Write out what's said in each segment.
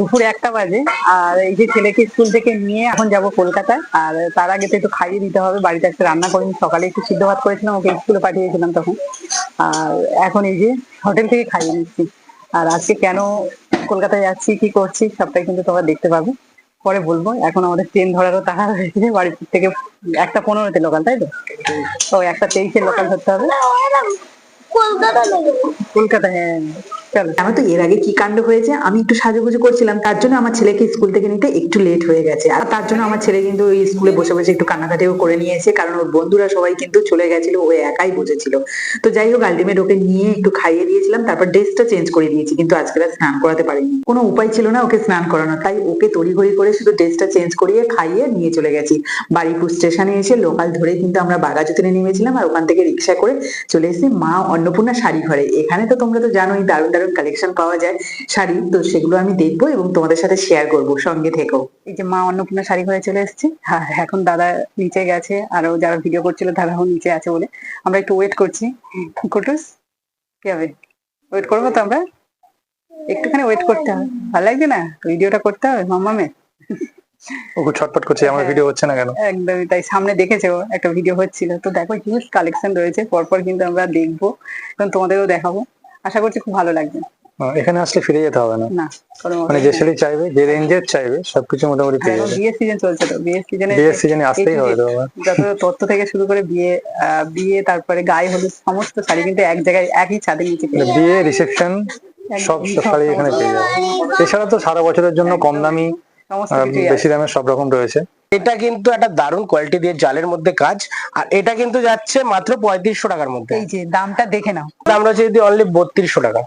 দুপুর একটা বাজে, আর এই যে ছেলেকে স্কুল থেকে নিয়ে এখন যাব কলকাতায়, আর তার আগে তো একটু খাইয়ে দিতে হবে, বাড়িতে একটা রান্না করিনি, সকালে একটু সিদ্ধ ভাত করেছিলাম, ওকে স্কুলে পাঠিয়েছিলাম তখন। আর এখন এই যে হোটেল থেকে খাইয়ে নিচ্ছি। আর আজকে কেন কলকাতায় যাচ্ছি, কি করছি, সবটাই কিন্তু তোমরা দেখতে পাবে। পরে বলব, এখন আমাদের ট্রেন ধরারও তাহা হয়েছে বাড়ি থেকে একটা পনেরোতে লোকাল তাই তো? তো একটা তেইশে লোকাল ধরতে হবে। কলকাতা হ্যাঁ। জানো তো, এর আগে কি কাণ্ড হয়েছে? আমি একটু সাজুগুজু করছিলাম, তার জন্য আমার ছেলেকে স্কুল থেকে নিতে একটু লেট হয়ে গেছে। আর তার জন্য আমার ছেলে কিন্তু ওই স্কুলে বসে বসে একটু কান্নাকাটিও করে নিয়েছে, কারণ ওর বন্ধুরা সবাই কিন্তু চলে গেছিল, ও একাই বসেছিল। তো যাই হোক আলটিমেট ওকে নিয়ে একটু খাইয়ে দিয়েছিলাম, তারপর ড্রেসটা চেঞ্জ করে দিয়েছি, কিন্তু আজকে আর স্নান করাতে পারিনি। কোনো উপায় ছিল না ওকে স্নান করানো তাই ওকে তড়িঘড়ি করে শুধু ড্রেসটা চেঞ্জ করিয়ে খাইয়ে নিয়ে চলে গেছি। বাড়িপুর স্টেশনে এসে লোকাল ধরে কিন্তু আমরা বাগাজুতিনে নেমেছিলাম, আর ওখান থেকে রিক্সা করে চলে এসেছি মা অন্নপূর্ণা শাড়ি ঘরে এখানে তো তোমরা তো জানোই, দারুণ দারুণ কালেকশন পাওয়া যায় শাড়ি তো সেগুলো আমি দেখব এবং তোমাদের সাথে শেয়ার করব সঙ্গে থেকো। এই যে মা অন্নপূর্ণা শাড়ি ঘরে চলে এসেছি হ্যাঁ এখন দাদা নিচে গেছে আরও যারা ভিডিও করছিল তারাও নিচে আছে বলে। আমরা একটু ওয়েট করছি। কুটুস কি হবে? ওয়েট করব তো আমরা? একটুখানি ওয়েট করতে হবে। ভালো লাগছে না? ভিডিওটা করতে হবে মামামে ও খুব ছটপট করছে আমার ভিডিও হচ্ছে না কেন? একদমই তাই সামনে দেখেছে ও একটা ভিডিও হচ্ছিল। তো দেখো হিউজ কালেকশন রয়েছে পরপর কিন্তু আমরা দেখব এবং তোমাদেরও দেখাবো। আশা করছি খুব ভালো লাগবে। এখানে আসলে ফিরে যেতে হবে না। মানে যে শাড়ি চাইবে যে রেঞ্জের চাইবে সবকিছু মোটামুটি পেয়ে যাবে। বিয়ের সিজন চলছে তো বিয়ের সিজনে বিয়ের সিজনে আসতেই হবে তো যত তথ্য থেকে শুরু করে বিয়ে বিয়ে তারপরে গায়ে হলুদ সমস্ত শাড়ি কিন্তু এক জায়গায় একই ছাদের নিচে পেয়ে মানে যাবে। বিয়ে রিসেপশন সব শাড়ি এখানে পেয়ে যাবে। এছাড়া তো সারা বছরের জন্য কম দামি বেশি দামের সব রকম রয়েছে। এটা কিন্তু একটা দারুণ কোয়ালিটি দিয়ে জালের মধ্যে কাজ আর এটা কিন্তু যাচ্ছে মাত্র পঁয়ত্রিশশো টাকার মধ্যে। এই যে দামটা দেখে নাও। দাম রয়েছে যদি অনলি বত্রিশশো টাকা।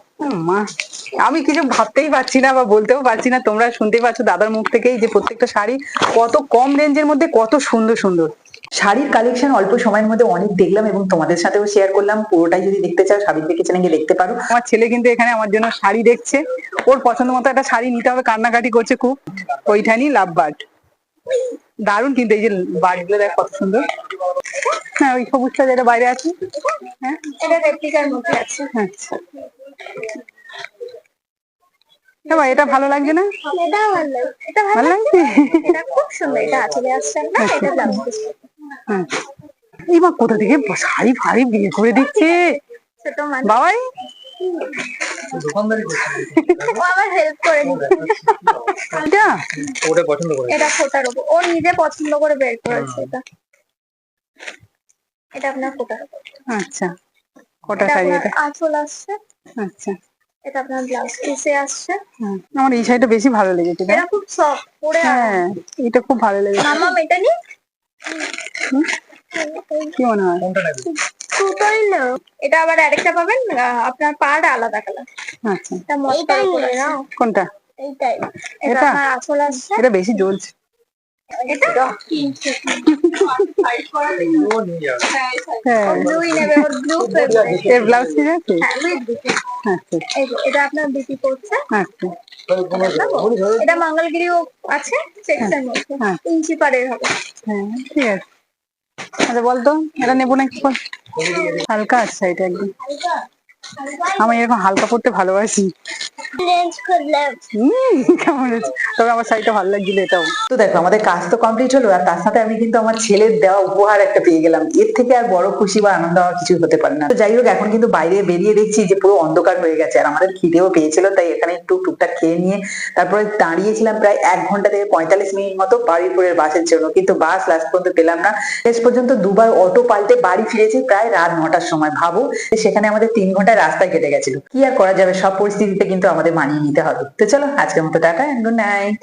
আমি কিছু ভাবতেই পারছি না বা বলতেও পারছি না তোমরা শুনতেই পাচ্ছ দাদার মুখ থেকেই যে প্রত্যেকটা শাড়ি কত কম রেঞ্জের মধ্যে কত সুন্দর সুন্দর। শাড়ির কালেকশন অল্প সময়ের মধ্যে অনেক দেখলাম এবং তোমাদের সাথেও শেয়ার করলাম পুরোটাই যদি দেখতে চাও সাবিত্রী কিচেনে গিয়ে দেখতে পারো। আমার ছেলে কিন্তু এখানে আমার জন্য শাড়ি দেখছে ওর পছন্দ মতো একটা শাড়ি নিতে হবে কান্নাকাটি করছে খুব। ওইখানেই লাভ বার্ড দারুণ কিন্তু এই যে বাড়িগুলো দেখ কত সুন্দর। হ্যাঁ ওই সবুজটা যেটা বাইরে আছে। হ্যাঁ। এটা রেপ্লিকার মধ্যে আছে। আচ্ছা হ্যাঁ ভাই, এটা ভালো লাগছে না? এটা ভালো এটা লাগছে এটা খুব সুন্দর। এটা আঁচলে আসছে না এটা ব্লাউজ হ্যাঁ। এই মা কোথা থেকে? শাড়ি ফাড়ি বিয়ে করে দিচ্ছে। ছোট ও আবার হেল্প করে এটা? ওটা পছন্দ করে। এটা ফোটার উপর ও নিজে পছন্দ করে বের করেছে এটা। এটা আপনার ফোটার উপর আচ্ছা। কটা শাড়ি এটা? আঁচল আসছে। আচ্ছা। এটা আপনার ব্লাউজ পিসে আসছে। আমার এই শাড়িটা বেশি ভালো লেগেছে এটা খুব সফট পরে হ্যাঁ এটা খুব ভালো লেগেছে। মামা এটা নি কি মনে হয়? সুতোই না এটা আবার আরেকটা পাবেন আহ, আপনার পাড় আলাদা কালার আচ্ছা। এটা আছে কোনটা? এইটাই। এটা? আসছে বেশি জ্বলছে। এটা? হ্যাঁ। এর ব্লাউজ ঠিক আছে হ্যাঁ উইথ বিপি আচ্ছা। এটা আপনার পড়ছে আচ্ছা। এটা মঙ্গলগিরিও আছে মধ্যে। হ্যাঁ। ইঞ্চি হবে। হ্যাঁ ঠিক আছে। আচ্ছা বলতো এটা নেব না কি হালকা আছে এটা একদম। আমি এরকম হালকা পড়তে ভালোবাসি। কেমন তবে আমার শাড়িটা ভালো লাগছিল এটাও। তো দেখো আমাদের কাজ তো কমপ্লিট হলো আর তার সাথে আমি কিন্তু আমার ছেলের দেওয়া উপহার একটা পেয়ে গেলাম। এর থেকে আর বড় খুশি বা আনন্দ হওয়ার কিছু হতে পারে না। তো যাই হোক এখন কিন্তু বাইরে বেরিয়ে দেখছি যে পুরো অন্ধকার হয়ে গেছে আর আমাদের খিদেও পেয়েছিল তাই এখানে একটু টুকটাক খেয়ে নিয়ে তারপরে দাঁড়িয়েছিলাম প্রায় এক ঘণ্টা থেকে পঁয়তাল্লিশ মিনিট মতো বাড়িপুরের বাসের জন্য। কিন্তু বাস লাস্ট পর্যন্ত পেলাম না। শেষ পর্যন্ত দুবার অটো পাল্টে বাড়ি ফিরেছি প্রায় রাত নটার সময়। ভাবো সেখানে আমাদের তিন ঘণ্টা রাস্তায় কেটে গেছিল। কি আর করা যাবে? সব পরিস্থিতিতে কিন্তু আমাদের মানিয়ে নিতে হবে। তো চলো, আজকের মতো টাটা গুড নাইট